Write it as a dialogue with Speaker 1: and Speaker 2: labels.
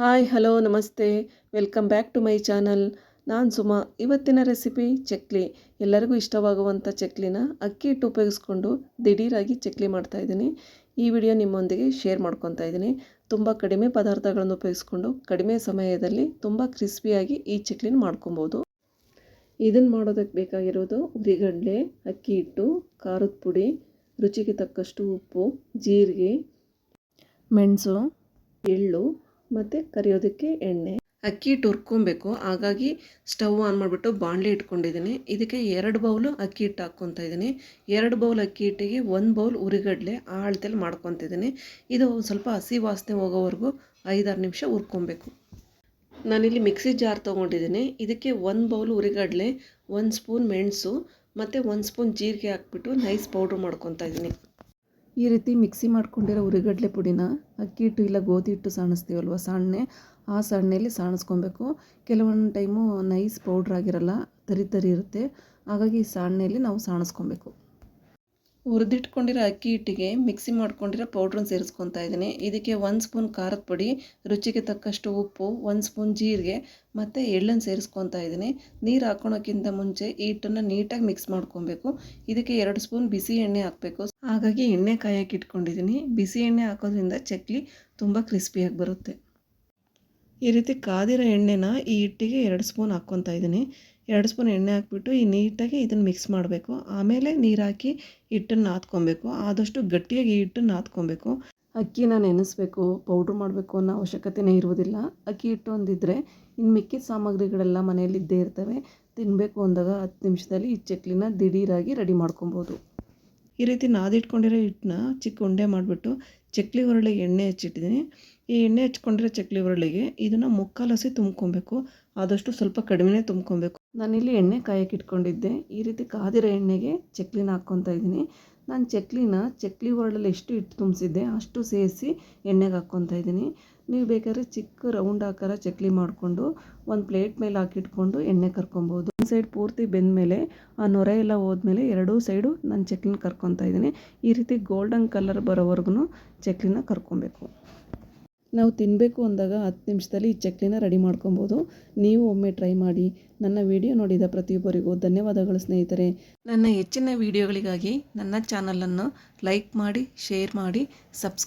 Speaker 1: Hi, hello, ನಮಸ್ತೆ. Welcome back to my channel. ನಾನು ಸುಮಾ. ಇವತ್ತಿನ ರೆಸಿಪಿ ಚಕ್ಲಿ. ಎಲ್ಲರಿಗೂ ಇಷ್ಟವಾಗುವಂಥ ಚಕ್ಲಿನ ಅಕ್ಕಿ ಹಿಟ್ಟು ಉಪಯೋಗಿಸ್ಕೊಂಡು ದಿಢೀರಾಗಿ ಚಕ್ಲಿ ಮಾಡ್ತಾಯಿದ್ದೀನಿ ಈ ವಿಡಿಯೋ ನಿಮ್ಮೊಂದಿಗೆ ಶೇರ್ ಮಾಡ್ಕೊತಾ ಇದ್ದೀನಿ. ತುಂಬ ಕಡಿಮೆ ಪದಾರ್ಥಗಳನ್ನು ಉಪಯೋಗಿಸ್ಕೊಂಡು ಕಡಿಮೆ ಸಮಯದಲ್ಲಿ ತುಂಬ ಕ್ರಿಸ್ಪಿಯಾಗಿ ಈ ಚಕ್ಲಿನ ಮಾಡ್ಕೊಬೋದು. ಇದನ್ನು ಮಾಡೋದಕ್ಕೆ ಬೇಕಾಗಿರೋದು ಉರಿಗಡಲೆ, ಅಕ್ಕಿ ಹಿಟ್ಟು, ಖಾರದ ಪುಡಿ, ರುಚಿಗೆ ತಕ್ಕಷ್ಟು ಉಪ್ಪು, ಜೀರಿಗೆ, ಮೆಣಸು, ಎಳ್ಳು ಮತ್ತು ಕರಿಯೋದಕ್ಕೆ ಎಣ್ಣೆ. ಅಕ್ಕಿ ಹಿಟ್ಟು ಹುರ್ಕೊಬೇಕು ಹಾಗಾಗಿ ಸ್ಟವ್ ಆನ್ ಮಾಡಿಬಿಟ್ಟು ಬಾಣಲೆ ಇಟ್ಕೊಂಡಿದ್ದೀನಿ. ಇದಕ್ಕೆ ಎರಡು ಬೌಲು ಅಕ್ಕಿ ಹಿಟ್ಟು ಹಾಕ್ಕೊತಾ ಇದ್ದೀನಿ. ಎರಡು ಬೌಲ್ ಅಕ್ಕಿ ಹಿಟ್ಟಿಗೆ ಒಂದು ಬೌಲ್ ಉರಿಗಡಲೆ ಆ ಅಳತೆಲಿ ಮಾಡ್ಕೊತಿದ್ದೀನಿ ಇದು ಸ್ವಲ್ಪ ಹಸಿ ವಾಸನೆ ಹೋಗೋವರೆಗೂ ಐದಾರು ನಿಮಿಷ ಹುರ್ಕೊಬೇಕು. ನಾನಿಲ್ಲಿ ಮಿಕ್ಸಿ ಜಾರ್ ತೊಗೊಂಡಿದ್ದೀನಿ. ಇದಕ್ಕೆ ಒಂದು ಬೌಲ್ ಉರಿಗಡಲೆ, ಒಂದು ಸ್ಪೂನ್ ಮೆಣಸು ಮತ್ತು ಒಂದು ಸ್ಪೂನ್ ಜೀರಿಗೆ ಹಾಕ್ಬಿಟ್ಟು ನೈಸ್ ಪೌಡ್ರ್ ಮಾಡ್ಕೊತಾ ಇದ್ದೀನಿ. ಈ ರೀತಿ ಮಿಕ್ಸಿ ಮಾಡ್ಕೊಂಡಿರೋ ಉರಿಗಡಲೆ ಪುಡಿನ ಅಕ್ಕಿ ಹಿಟ್ಟು ಇಲ್ಲ ಗೋಧಿ ಹಿಟ್ಟು ಸಾಣಿಸ್ತೀವಲ್ವ? ಸಣ್ಣೆ. ಆ ಸಣ್ಣೆಯಲ್ಲಿ ಸಾಣಿಸ್ಕೊಬೇಕು. ಕೆಲವೊಂದು ಟೈಮು ನೈಸ್ ಪೌಡ್ರ್ ಆಗಿರಲ್ಲ, ತರಿ ತರಿ ಇರುತ್ತೆ. ಹಾಗಾಗಿ ಈ ಸಾಣ್ಣೆಯಲ್ಲಿ ನಾವು ಸಾಣಿಸ್ಕೊಬೇಕು. ಹುರಿದಿಟ್ಕೊಂಡಿರೋ ಅಕ್ಕಿ ಹಿಟ್ಟಿಗೆ ಮಿಕ್ಸಿ ಮಾಡ್ಕೊಂಡಿರೋ ಪೌಡ್ರನ್ನ ಸೇರಿಸ್ಕೊತಾ ಇದ್ದೀನಿ. ಇದಕ್ಕೆ ಒಂದು ಸ್ಪೂನ್ ಖಾರದ ಪುಡಿ, ರುಚಿಗೆ ತಕ್ಕಷ್ಟು ಉಪ್ಪು ಒಂದು ಸ್ಪೂನ್ ಜೀರಿಗೆ ಮತ್ತು ಎಳ್ಳನ್ನು ಸೇರಿಸ್ಕೊತಾ ಇದ್ದೀನಿ. ನೀರು ಹಾಕೋಣಕ್ಕಿಂತ ಮುಂಚೆ ಈ ಹಿಟ್ಟನ್ನು ನೀಟಾಗಿ ಮಿಕ್ಸ್ ಮಾಡ್ಕೊಬೇಕು. ಇದಕ್ಕೆ ಎರಡು ಸ್ಪೂನ್ ಬಿಸಿ ಎಣ್ಣೆ ಹಾಕಬೇಕು. ಹಾಗಾಗಿ ಎಣ್ಣೆ ಕಾಯಕ್ಕೆ ಇಟ್ಕೊಂಡಿದ್ದೀನಿ. ಬಿಸಿ ಎಣ್ಣೆ ಹಾಕೋದ್ರಿಂದ ಚಕ್ಲಿ ತುಂಬ ಕ್ರಿಸ್ಪಿಯಾಗಿ ಬರುತ್ತೆ. ಈ ರೀತಿ ಕಾದಿರೋ ಎಣ್ಣೆನ ಈ ಹಿಟ್ಟಿಗೆ ಎರಡು ಸ್ಪೂನ್ ಹಾಕ್ಕೊತಾ ಇದ್ದೀನಿ. ಎರಡು ಸ್ಪೂನ್ ಎಣ್ಣೆ ಹಾಕ್ಬಿಟ್ಟು ಈ ನೀಟಾಗಿ ಇದನ್ನು ಮಿಕ್ಸ್ ಮಾಡಬೇಕು. ಆಮೇಲೆ ನೀರು ಹಾಕಿ ಹಿಟ್ಟನ್ನು ನಾದ್ಕೊಬೇಕು. ಆದಷ್ಟು ಗಟ್ಟಿಯಾಗಿ ಈ ಹಿಟ್ಟನ್ನು ನಾದ್ಕೊಬೇಕು. ಅಕ್ಕಿನ ನೆನೆಸ್ಬೇಕು. ಪೌಡ್ರ್ ಮಾಡಬೇಕು ಅನ್ನೋ ಅವಶ್ಯಕತೆಯೇ ಇರುವುದಿಲ್ಲ. ಅಕ್ಕಿ ಹಿಟ್ಟು ಒಂದಿದ್ದರೆ ಇನ್ನು ಮಿಕ್ಕಿದ ಸಾಮಗ್ರಿಗಳೆಲ್ಲ ಮನೆಯಲ್ಲಿ ಇದ್ದೇ ಇರ್ತವೆ. ತಿನ್ನಬೇಕು ಅಂದಾಗ ಹತ್ತು ನಿಮಿಷದಲ್ಲಿ ಈ ಚಕ್ಲಿನ ದಿಢೀರಾಗಿ ರೆಡಿ ಮಾಡ್ಕೊಬೋದು. ಈ ರೀತಿ ನಾದಿಟ್ಕೊಂಡಿರೋ ಹಿಟ್ಟನ್ನ ಚಿಕ್ಕ ಉಂಡೆ ಮಾಡಿಬಿಟ್ಟು ಚಕ್ಲಿ ಒರಳೆ ಎಣ್ಣೆ ಹಚ್ಚಿಟ್ಟಿದ್ದೀನಿ. ಈ ಎಣ್ಣೆ ಹಚ್ಕೊಂಡಿರೋ ಚಕ್ಲಿ ಹುರುಳಿಗೆ ಇದನ್ನು ಮುಕ್ಕಾಲು ಹಸಿ ತುಂಬ್ಕೊಬೇಕು. ಆದಷ್ಟು ಸ್ವಲ್ಪ ಕಡಿಮೆನೇ ತುಂಬ್ಕೊಬೇಕು. ನಾನಿಲ್ಲಿ ಎಣ್ಣೆ ಕಾಯಕ್ಕೆ ಇಟ್ಕೊಂಡಿದ್ದೆ. ಈ ರೀತಿ ಕಾದಿರೋ ಎಣ್ಣೆಗೆ ಚಕ್ಲಿನ ಹಾಕ್ಕೊತಾ ಇದ್ದೀನಿ. ನಾನು ಚಕ್ಲಿನ ಚಕ್ಲಿ ಹೊರಳಲ್ಲಿ ಎಷ್ಟು ಹಿಟ್ಟು ತುಂಬಿಸಿದ್ದೆ ಅಷ್ಟು ಸೇರಿಸಿ ಎಣ್ಣೆಗೆ ಹಾಕ್ಕೊತಾ ಇದ್ದೀನಿ. ನೀವು ಬೇಕಾದ್ರೆ ಚಿಕ್ಕ ರೌಂಡ್ ಆಕಾರ ಚಕ್ಲಿ ಮಾಡಿಕೊಂಡು ಒಂದು ಪ್ಲೇಟ್ ಮೇಲೆ ಹಾಕಿಟ್ಕೊಂಡು ಎಣ್ಣೆ ಕರ್ಕೊಬೋದು. ಒಂದು ಸೈಡ್ ಪೂರ್ತಿ ಬೆಂದ ಮೇಲೆ ಆ ನೊರೆ ಎಲ್ಲ ಹೋದ್ಮೇಲೆ ಎರಡೂ ಸೈಡು ನಾನು ಚಕ್ಲಿನ ಕರ್ಕೊತಾ ಇದ್ದೀನಿ. ಈ ರೀತಿ ಗೋಲ್ಡನ್ ಕಲರ್ ಬರೋವರೆಗೂ ಚಕ್ಲಿನ ಕರ್ಕೊಬೇಕು. ನಾವು ತಿನ್ನಬೇಕು ಅಂದಾಗ ಹತ್ತು ನಿಮಿಷದಲ್ಲಿ ಈ ಚಕ್ಲಿನ ರೆಡಿ ಮಾಡ್ಕೊಬೋದು. ನೀವು ಒಮ್ಮೆ ಟ್ರೈ ಮಾಡಿ. ನನ್ನ ವಿಡಿಯೋ ನೋಡಿದ ಪ್ರತಿಯೊಬ್ಬರಿಗೂ ಧನ್ಯವಾದಗಳು ಸ್ನೇಹಿತರೆ. ನನ್ನ ಹೆಚ್ಚಿನ ವಿಡಿಯೋಗಳಿಗಾಗಿ ನನ್ನ ಚಾನಲನ್ನು ಲೈಕ್ ಮಾಡಿ, ಶೇರ್ ಮಾಡಿ, ಸಬ್ಸ್